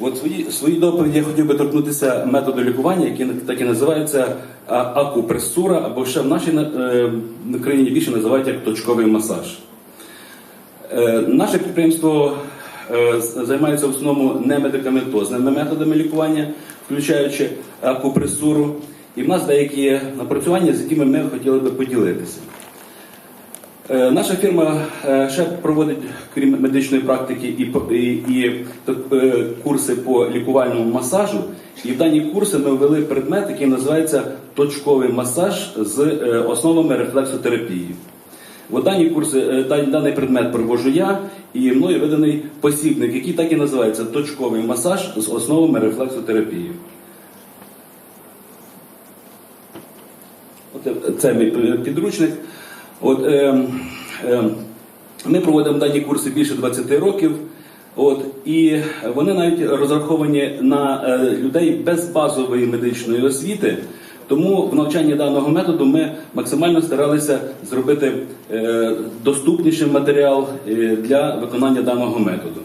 От свої, свої доповіді я хотів би торкнутися методу лікування, який так і називається акупресура, або ще в нашій е, країні більше називають як точковий масаж. Е, Наше підприємство е, займається в основному немедикаментозними методами лікування, включаючи акупресуру. І в нас деякі напрацювання, з якими ми хотіли би поділитися. Е, Наша фірма е, ще проводить, крім медичної практики, і, і, і е, курси по лікувальному масажу. І в дані курси ми ввели предмет, який називається точковий масаж з основами рефлексотерапії. В дані курси даний предмет провожу я і мною виданий посібник, який так і називається точковий масаж з основами рефлексотерапії. От це мій підручник. От, е, е, ми проводимо дані курси більше 20 років. От, і вони навіть розраховані на е, людей без базової медичної освіти. Тому в навчанні даного методу ми максимально старалися зробити е, доступніший матеріал е, для виконання даного методу.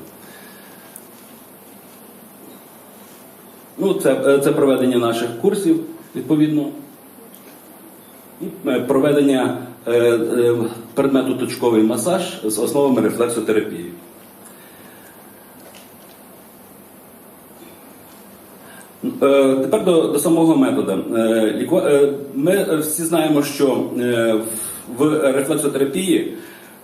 Ну, це, е, це проведення наших курсів, відповідно. І е, проведення предмету точковий масаж з основами рефлексотерапії. Е, Тепер до, до самого методу. Е, е, Ми всі знаємо, що е, в рефлексотерапії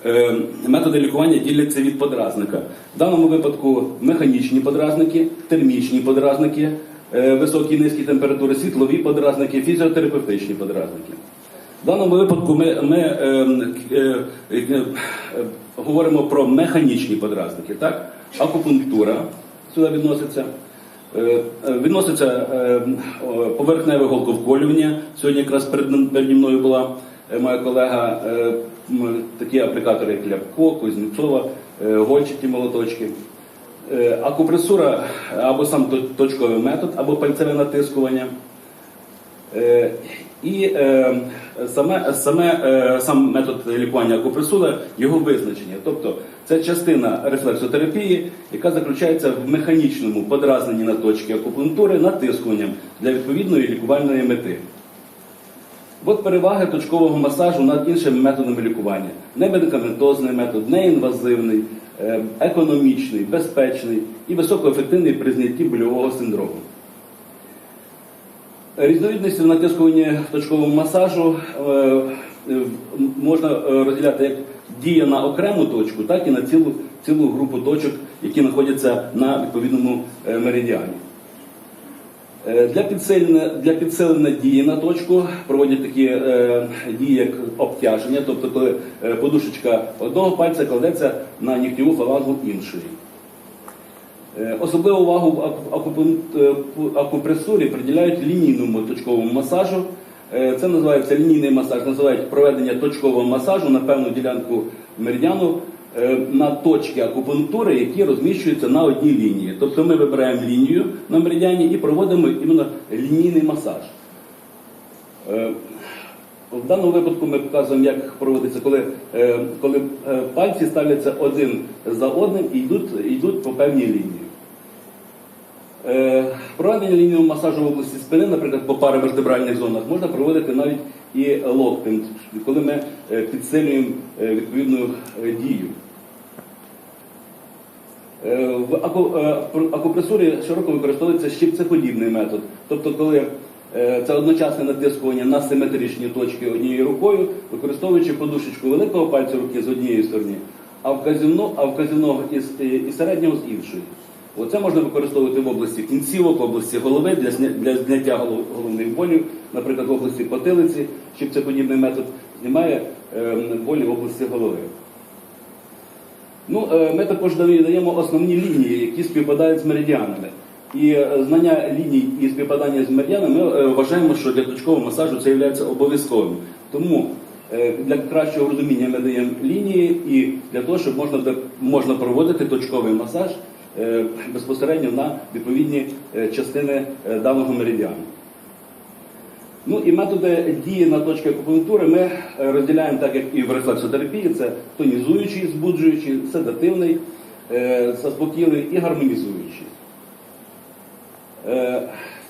е, методи лікування діляться від подразника. В даному випадку механічні подразники, термічні подразники, е, високі і низькі температури, світлові подразники, фізіотерапевтичні подразники. В даному випадку ми, ми е, е, е, говоримо про механічні подразники. Так? Акупунктура сюди відноситься. Е, е, Відноситься е, поверхневе голковколювання. Сьогодні якраз перед, переді мною була е, моя колега, е, такі аплікатори, як Ляпко, Кузнєцова, е, гольчики, молоточки. Е, Акупресура або сам точковий метод, або пальцеве натискування. Е, І е, саме, саме, е, сам метод лікування акупресура, його визначення. Тобто це частина рефлексотерапії, яка заключається в механічному подразненні на точки акупунктури натискуванням для відповідної лікувальної мети. От переваги точкового масажу над іншими методами лікування. Немедикаментозний метод, неінвазивний, е, економічний, безпечний і високоефективний при знятті больового синдрому. Різновидності в натискуванні точкового масажу е, е, можна е, розділяти як дія на окрему точку, так і на цілу, цілу групу точок, які знаходяться на відповідному меридіані. Для підсилення, для підсилення дії на точку проводять такі е, дії, як обтяження, тобто коли подушечка одного пальця кладеться на нігтєву фалангу іншої. Е, Особливу увагу в е, акупресурі приділяють лінійному точковому масажу. Е, Це називається лінійний масаж, називають проведення точкового масажу на певну ділянку меридіану на точки акупунктури, які розміщуються на одній лінії. Тобто ми вибираємо лінію на меридіані і проводимо іменно лінійний масаж. В даному випадку ми показуємо, як проводиться, коли, коли пальці ставляться один за одним і йдуть, йдуть по певній лінії. Е, Проведення лінійного масажу в області спини, наприклад, по паравертебральних зонах, можна проводити навіть і локтем, коли ми е, підсилюємо е, відповідну дію. В аку- пр- акупресурі широко використовується щипцеподібний метод. Тобто, коли це одночасне натискування на симетричні точки однією рукою, використовуючи подушечку великого пальця руки з однієї сторони, а вказівного і середнього з іншої. Оце можна використовувати в області кінцівок, в області голови для, зня- для зняття голов- головних болів, наприклад, в області потилиці, щипцеподібний метод знімає е, болі в області голови. Ну, е, ми також даємо основні лінії, які співпадають з меридіанами. І е, знання ліній і співпадання з меридіанами ми е, вважаємо, що для точкового масажу це є обов'язковим. Тому для кращого розуміння ми даємо лінії і для того, щоб можна, можна проводити точковий масаж безпосередньо на відповідні е, частини е, даного меридіану. Ну і методи дії на точки акупунктури ми е, розділяємо так, як і в рефлексотерапії, це тонізуючий, збуджуючий, седативний, е, заспокійливий і гармонізуючий. Е,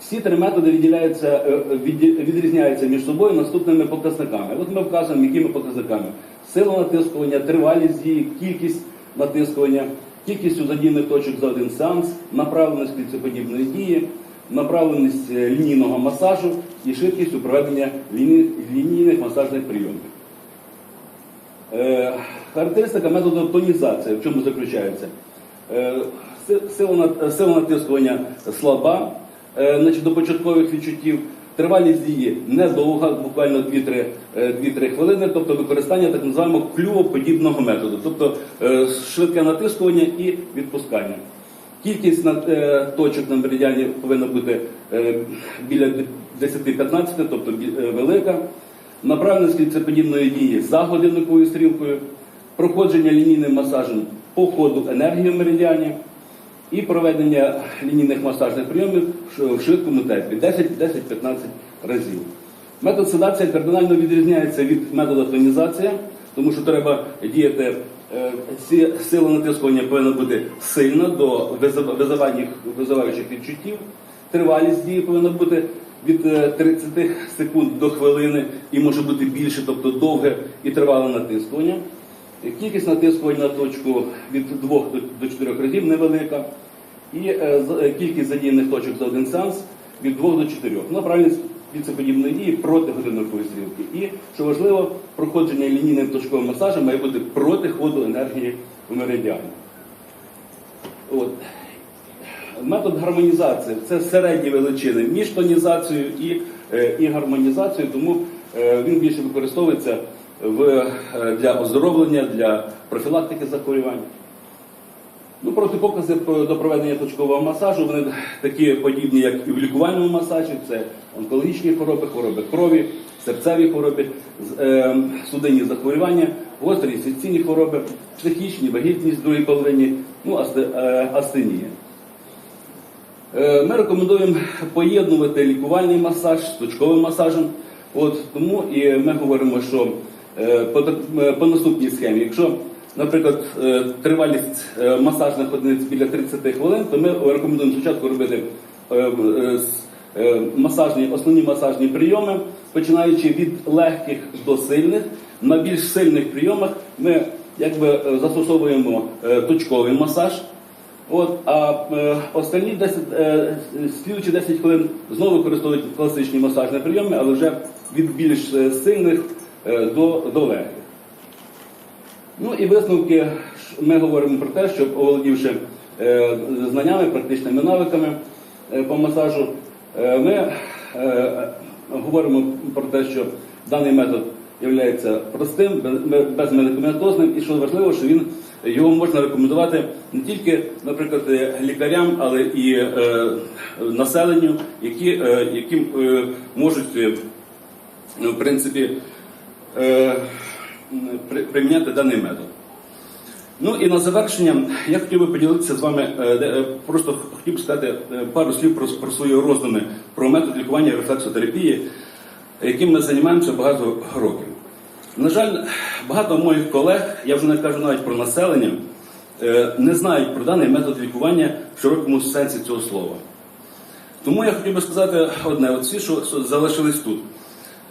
Всі три методи відділяються, е, відрізняються між собою наступними показниками. От ми вказуємо, якими показниками: сила натискування, тривалість дії, кількість натискування, кількістю задійних точок за один сеанс, направленість кліцеподібної дії, направленість е, лінійного масажу і швидкістю проведення лінійних масажних прийомів. Е, Характеристика методу тонізації в чому заключається? Е, Сила, натискування слаба, значить, до початкових відчуттів. Тривалість дії недовга, буквально 2-3 е, 2-3 хвилини, тобто використання так називаємо клювоподібного методу, тобто е, швидке натискування і відпускання. Кількість е, точок на меридіані повинна бути біля 10-15, тобто велика. Направленість кільцеподібної дії за годинниковою стрілкою, проходження лінійним масажем по ходу енергії в меридіані і проведення лінійних масажних прийомів в швидкому темпі 10-10-15 разів. Метод седації кардинально відрізняється від методу тонізації, тому що треба діяти. е, Сила натискування повинна бути сильна до визиваючих, відчуттів. Тривалість дії повинна бути від е, 30 секунд до хвилини і може бути більше, тобто довге і тривале натискування. Кількість натискувань на точку від 2 до- до 4 разів невелика. І е, е, кількість задіяних точок за один сеанс від 2 до 4. Направленість віцеподібної дії проти годинникової стрілки. І, що важливо, проходження лінійним точковим масажем має бути проти ходу енергії в меридіані. От. Метод гармонізації це середні величини між тонізацією і, е, і гармонізацією, тому він більше використовується в, е, для оздоровлення, для профілактики захворювань. Ну, протипокази до проведення точкового масажу вони такі подібні, як і в лікувальному масажі, це онкологічні хвороби, хвороби крові, серцеві хвороби, е, судинні захворювання, гострі інфекційні хвороби, психічні, вагітність в другій половині, ну, е, астенія. Ми рекомендуємо поєднувати лікувальний масаж з точковим масажем. От, тому і ми говоримо, що по, е, по наступній схемі, якщо, наприклад, е, тривалість е, масажних одиниць біля 30 хвилин, то ми рекомендуємо спочатку робити е, е, е, масажні, основні масажні прийоми, починаючи від легких до сильних. На більш сильних прийомах ми якби е, застосовуємо е, точковий масаж. От, а е, останні 10, е, слідуючі 10 хвилин знову використовують класичні масажні прийоми, але вже від більш е, сильних е, до, до легких. Ну і висновки ми говоримо про те, що оволодівши е, знаннями, практичними навиками е, по масажу, е, ми е, говоримо про те, що даний метод є простим, без- без- безмедикаментозним, і що важливо, що він його можна рекомендувати не тільки, наприклад, е, лікарям, але і е, населенню, які, е, які е, можуть е, в принципі е, при- приміняти даний метод. Ну і на завершення я хотів би поділитися з вами, е, е, просто хотів би сказати е, пару слів про, про свої роздуми про метод лікування рефлексотерапії, яким ми займаємося багато років. На жаль, багато моїх колег, я вже не кажу навіть про населення, е, не знають про даний метод лікування в широкому сенсі цього слова. Тому я хотів би сказати одне: от всі, що залишились тут.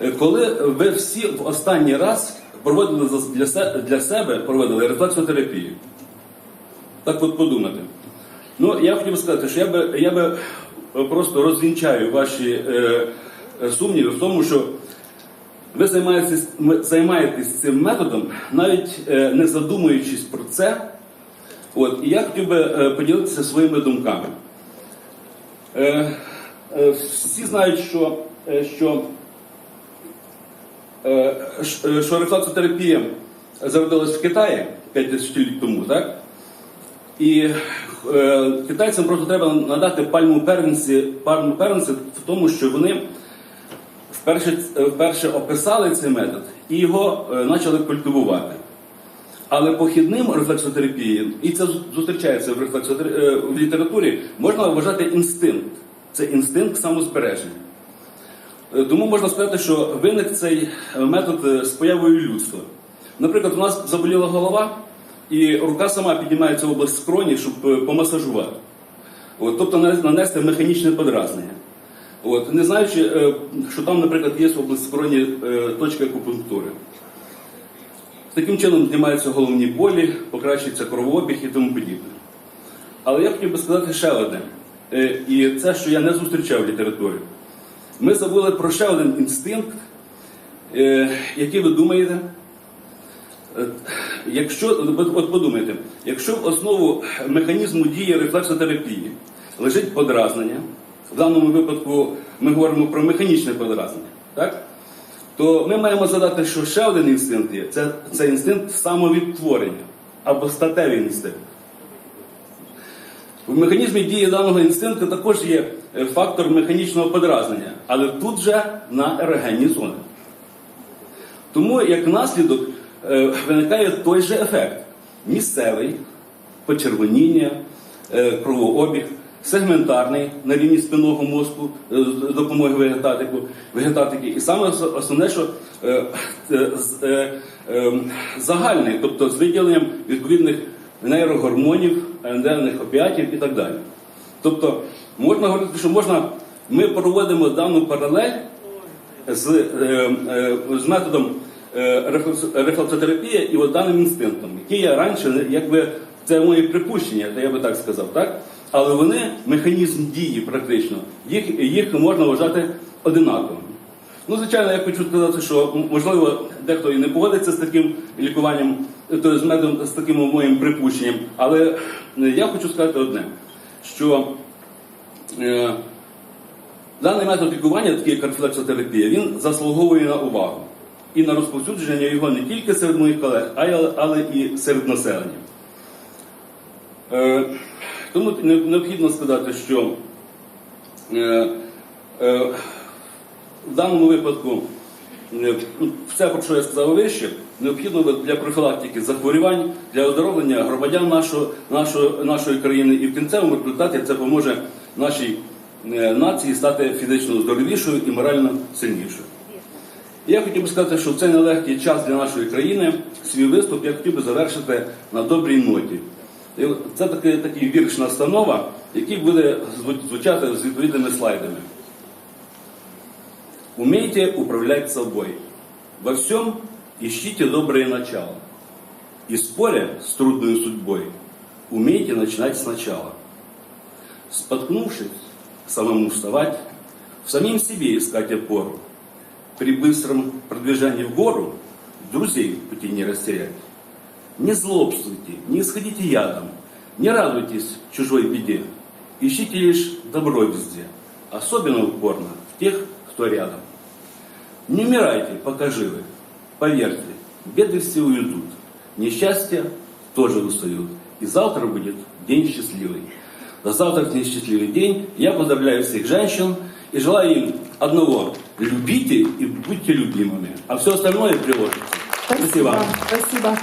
Е, Коли ви всі в останній раз проводили для себе проводили рефлексотерапію, так от подумати. Ну, я хотів би сказати, що я би, я би е, просто розвінчаю ваші е, е, сумніви в тому, що ви займаєтесь, займаєтесь цим методом, навіть е, не задумуючись про це. От, і я хотів би е, поділитися своїми думками. Е, е, всі знають, що, е, що, що рефлексотерапія зародилась в Китаї 5 тисячоліть тому, так? І е, китайцям просто треба надати пальму первенці, пальму первенці в тому, що вони вперше, е, вперше описали цей метод і його е, почали культивувати. Але похідним рефлексотерапії, і це зустрічається в, рефлексотер- е, в літературі, можна вважати інстинкт. Це інстинкт самозбереження. Е, Тому можна сказати, що виник цей е, метод е, з появою людства. Наприклад, у нас заболіла голова, і рука сама піднімається в область скроні, щоб помасажувати. От, тобто нанести механічне подразнення. От, не знаючи, що там, наприклад, є областосторонні е, точки акупунктури. Таким чином знімаються головні болі, покращується кровообіг і тому подібне. Але я хотів би сказати ще одне, і це, що я не зустрічав в літературі. Ми забули про ще один інстинкт, е, який ви думаєте, Е, Якщо от подумайте, якщо в основу механізму дії рефлексотерапії лежить подразнення, в даному випадку ми говоримо про механічне подразнення, так? то ми маємо задати, що ще один інстинкт є це, це інстинкт самовідтворення або статевий інстинкт. В механізмі дії даного інстинкту також є е, фактор механічного подразнення, але тут же на ерогенні зони. Тому як наслідок е, виникає той же ефект: місцевий, почервоніння, е, кровообіг, сегментарний на рівні спинного мозку з допомогою вегетатику, вегетатики. І саме основне, що е, е, з- е, е, загальний, тобто з виділенням відповідних нейрогормонів, ендемних опіатів і так далі. Тобто можна говорити, що можна, ми проводимо дану паралель з, е, е, з методом е, рефлексотерапії і от даним інстинктом, який я раніше, якби це моє припущення, я би так сказав, так? Але вони, механізм дії практично, їх, їх можна вважати одинаковими. Ну, звичайно, я хочу сказати, що можливо дехто і не погодиться з таким лікуванням, з методом з таким моїм припущенням, але е, я хочу сказати одне, що е, Даний метод лікування, такий як рефлексотерапія, він заслуговує на увагу і на розповсюдження його не тільки серед моїх колег, а й- але і серед населення. Е, тому необхідно сказати, що е, е, в даному випадку е, ну, все, про що я сказав вище, необхідно для профілактики захворювань, для оздоровлення громадян нашого, нашого, нашої країни, і в кінцевому результаті це поможе нашій е, нації стати фізично здоровішою і морально сильнішою. Я хотів би сказати, що в цей нелегкий час для нашої країни свій виступ я хотів би завершити на добрій ноті. Це такий, такий вірш настанова, який буде звучати з відповідними слайдами. Умейте управлять собой. Во всем ищите доброе начало. И споря с трудной судьбой, умейте начинать сначала. Споткнувшись, самому вставать, в самим себе искать опору. При быстром продвижении в гору друзей в пути не растерять. Не злобствуйте, не исходите ядом, не радуйтесь чужой беде. Ищите лишь добро везде, особенно упорно в тех, кто рядом. Не умирайте, пока живы. Поверьте, беды все уйдут. Несчастья тоже устают. И завтра будет день счастливый. За завтрашний счастливый день я поздравляю всех женщин и желаю им одного. Любите и будьте любимыми. А все остальное приложится. Спасибо. Спасибо.